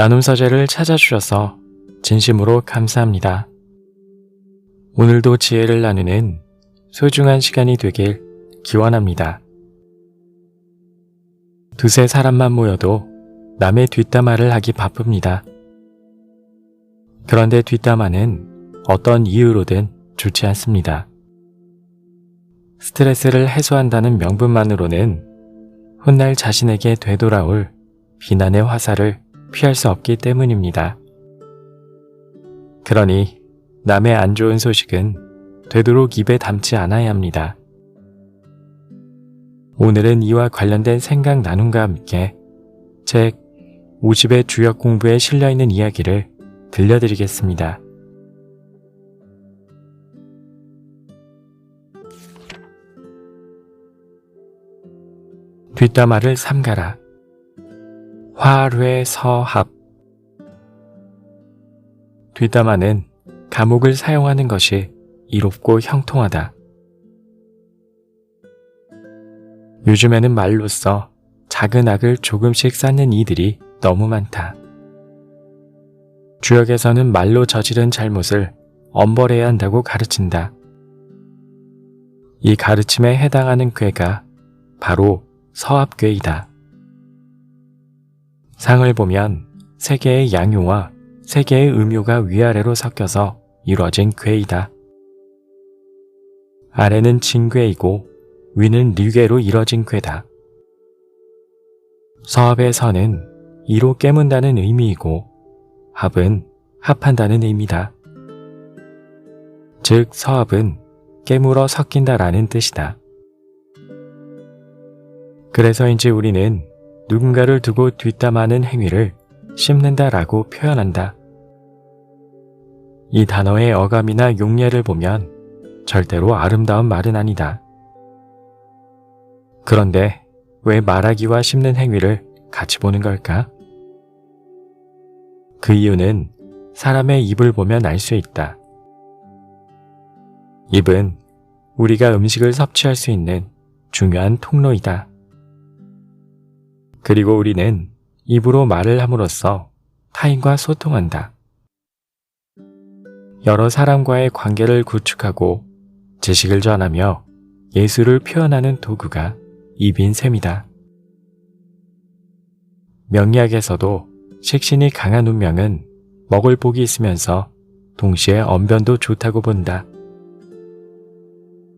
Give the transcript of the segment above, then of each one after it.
나눔 서재를 찾아주셔서 진심으로 감사합니다. 오늘도 지혜를 나누는 소중한 시간이 되길 기원합니다. 두세 사람만 모여도 남의 뒷담화를 하기 바쁩니다. 그런데 뒷담화는 어떤 이유로든 좋지 않습니다. 스트레스를 해소한다는 명분만으로는 훗날 자신에게 되돌아올 비난의 화살을 피할 수 없기 때문입니다. 그러니 남의 안 좋은 소식은 되도록 입에 담지 않아야 합니다. 오늘은 이와 관련된 생각 나눔과 함께 책 50의 주역 공부에 실려있는 이야기를 들려드리겠습니다. 뒷담화를 삼가라. 화뢰서합 뒷담화는 감옥을 사용하는 것이 이롭고 형통하다. 요즘에는 말로써 작은 악을 조금씩 쌓는 이들이 너무 많다. 주역에서는 말로 저지른 잘못을 엄벌해야 한다고 가르친다. 이 가르침에 해당하는 괴가 바로 서합괴이다. 상을 보면 세 개의 양요와 세 개의 음요가 위아래로 섞여서 이루어진 괴이다. 아래는 진괴이고 위는 리괴로 이뤄진 괴다. 서합의 서는 이로 깨문다는 의미이고 합은 합한다는 의미다. 즉 서합은 깨물어 섞인다라는 뜻이다. 그래서인지 우리는 누군가를 두고 뒷담하는 행위를 씹는다라고 표현한다. 이 단어의 어감이나 용례를 보면 절대로 아름다운 말은 아니다. 그런데 왜 말하기와 씹는 행위를 같이 보는 걸까? 그 이유는 사람의 입을 보면 알 수 있다. 입은 우리가 음식을 섭취할 수 있는 중요한 통로이다. 그리고 우리는 입으로 말을 함으로써 타인과 소통한다. 여러 사람과의 관계를 구축하고 지식을 전하며 예술을 표현하는 도구가 입인 셈이다. 명리학에서도 식신이 강한 운명은 먹을 복이 있으면서 동시에 언변도 좋다고 본다.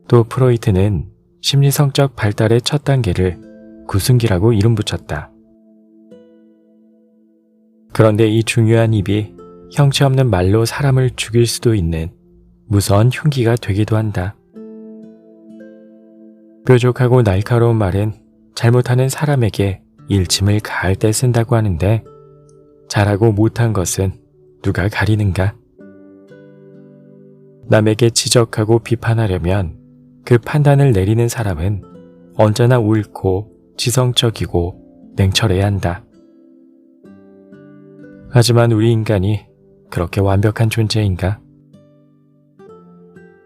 또 프로이트는 심리성적 발달의 첫 단계를 구승기라고 이름 붙였다. 그런데 이 중요한 입이 형체 없는 말로 사람을 죽일 수도 있는 무서운 흉기가 되기도 한다. 뾰족하고 날카로운 말은 잘못하는 사람에게 일침을 가할 때 쓴다고 하는데 잘하고 못한 것은 누가 가리는가? 남에게 지적하고 비판하려면 그 판단을 내리는 사람은 언제나 옳고 지성적이고 냉철해야 한다. 하지만 우리 인간이 그렇게 완벽한 존재인가?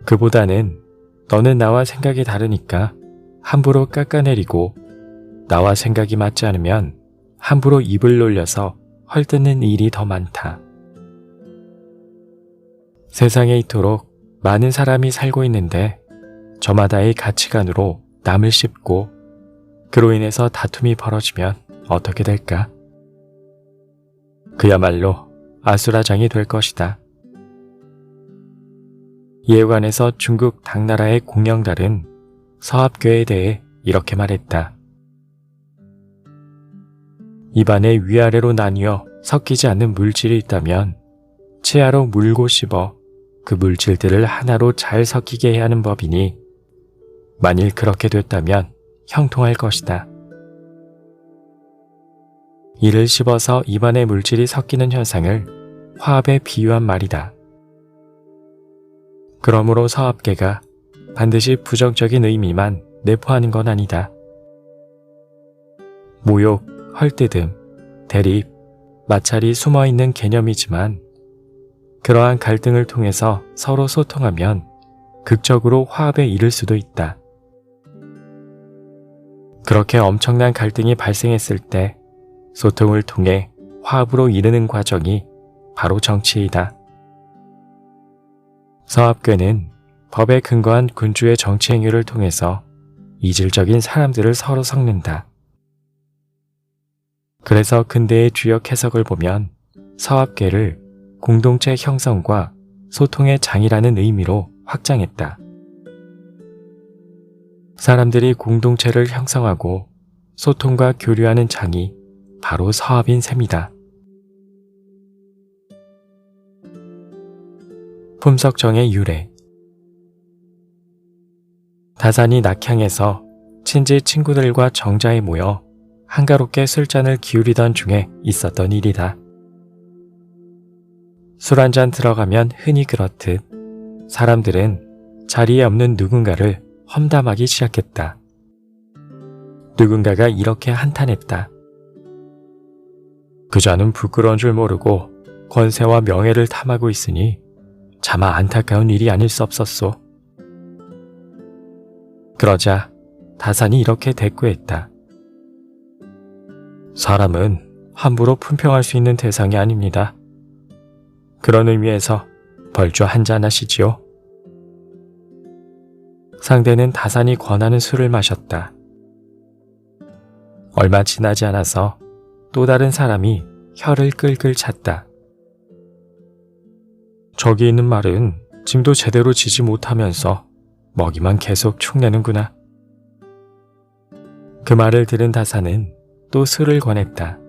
그보다는 너는 나와 생각이 다르니까 함부로 깎아내리고 나와 생각이 맞지 않으면 함부로 입을 놀려서 헐뜯는 일이 더 많다. 세상에 이토록 많은 사람이 살고 있는데 저마다의 가치관으로 남을 씹고 그로 인해서 다툼이 벌어지면 어떻게 될까? 그야말로 아수라장이 될 것이다. 관해서 중국 당나라의 공영달은 서합교에 대해 이렇게 말했다. 입안에 위아래로 나뉘어 섞이지 않는 물질이 있다면 치아로 물고 씹어 그 물질들을 하나로 잘 섞이게 해야 하는 법이니 만일 그렇게 됐다면 형통할 것이다. 이를 씹어서 입안의 물질이 섞이는 현상을 화합에 비유한 말이다. 그러므로 서합계가 반드시 부정적인 의미만 내포하는 건 아니다. 모욕, 헐뜯음, 대립, 마찰이 숨어 있는 개념이지만 그러한 갈등을 통해서 서로 소통하면 극적으로 화합에 이를 수도 있다. 그렇게 엄청난 갈등이 발생했을 때 소통을 통해 화합으로 이르는 과정이 바로 정치이다. 서합괴는 법에 근거한 군주의 정치 행위를 통해서 이질적인 사람들을 서로 섞는다. 그래서 근대의 주역 해석을 보면 서합계를 공동체 형성과 소통의 장이라는 의미로 확장했다. 사람들이 공동체를 형성하고 소통과 교류하는 장이 바로 서합인 셈이다. 품석정의 유래 다산이 낙향에서 친지 친구들과 정자에 모여 한가롭게 술잔을 기울이던 중에 있었던 일이다. 술 한 잔 들어가면 흔히 그렇듯 사람들은 자리에 없는 누군가를 험담하기 시작했다. 누군가가 이렇게 한탄했다. 그자는 부끄러운 줄 모르고 권세와 명예를 탐하고 있으니 차마 안타까운 일이 아닐 수 없었소. 그러자 다산이 이렇게 대꾸했다. 사람은 함부로 품평할 수 있는 대상이 아닙니다. 그런 의미에서 벌주 한잔 하시지요. 상대는 다산이 권하는 술을 마셨다. 얼마 지나지 않아서 또 다른 사람이 혀를 끌끌 찼다. 저기 있는 말은 짐도 제대로 지지 못하면서 먹이만 계속 축내는구나. 그 말을 들은 다사는 또 술을 권했다.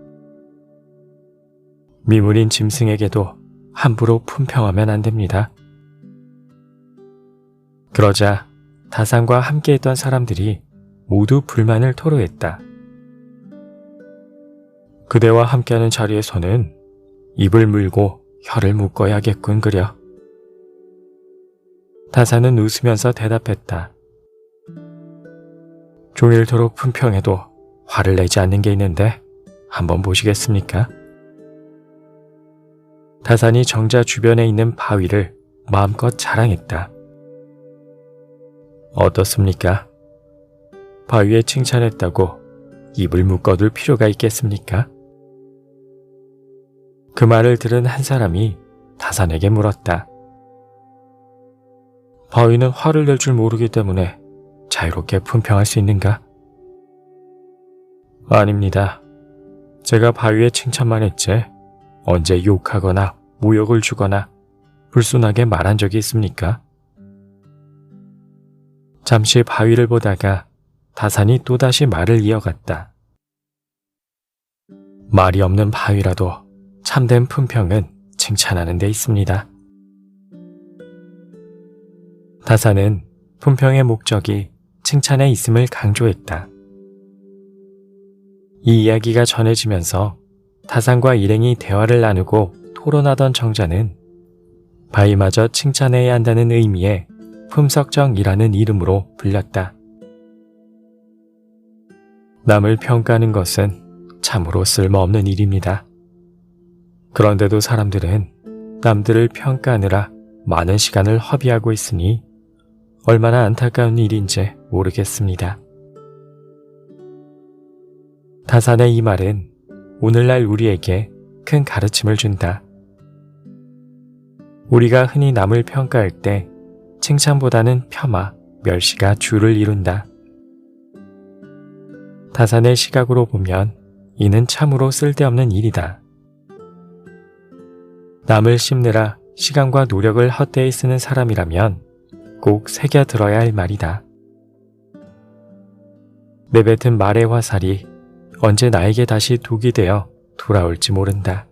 미물인 짐승에게도 함부로 품평하면 안 됩니다. 그러자 다산과 함께했던 사람들이 모두 불만을 토로했다. 그대와 함께하는 자리에서는 입을 물고 혀를 묶어야겠군 그려. 다사는 웃으면서 대답했다. 종일토록 품평해도 화를 내지 않는 게 있는데 한번 보시겠습니까? 다산이 정자 주변에 있는 바위를 마음껏 자랑했다. 어떻습니까? 바위에 칭찬했다고 입을 묶어둘 필요가 있겠습니까? 그 말을 들은 한 사람이 다산에게 물었다. 바위는 화를 낼 줄 모르기 때문에 자유롭게 품평할 수 있는가? 아닙니다. 제가 바위에 칭찬만 했지 언제 욕하거나 모욕을 주거나 불순하게 말한 적이 있습니까? 잠시 바위를 보다가 다산이 또다시 말을 이어갔다. 말이 없는 바위라도 참된 품평은 칭찬하는 데 있습니다. 다산은 품평의 목적이 칭찬에 있음을 강조했다. 이 이야기가 전해지면서 다산과 일행이 대화를 나누고 토론하던 정자는 바위마저 칭찬해야 한다는 의미의 품석정이라는 이름으로 불렸다. 남을 평가하는 것은 참으로 쓸모없는 일입니다. 그런데도 사람들은 남들을 평가하느라 많은 시간을 허비하고 있으니 얼마나 안타까운 일인지 모르겠습니다. 다산의 이 말은 오늘날 우리에게 큰 가르침을 준다. 우리가 흔히 남을 평가할 때 칭찬보다는 폄하, 멸시가 주를 이룬다. 다산의 시각으로 보면 이는 참으로 쓸데없는 일이다. 남을 씹느라 시간과 노력을 헛되이 쓰는 사람이라면 꼭 새겨들어야 할 말이다. 내뱉은 말의 화살이 언제 나에게 다시 독이 되어 돌아올지 모른다.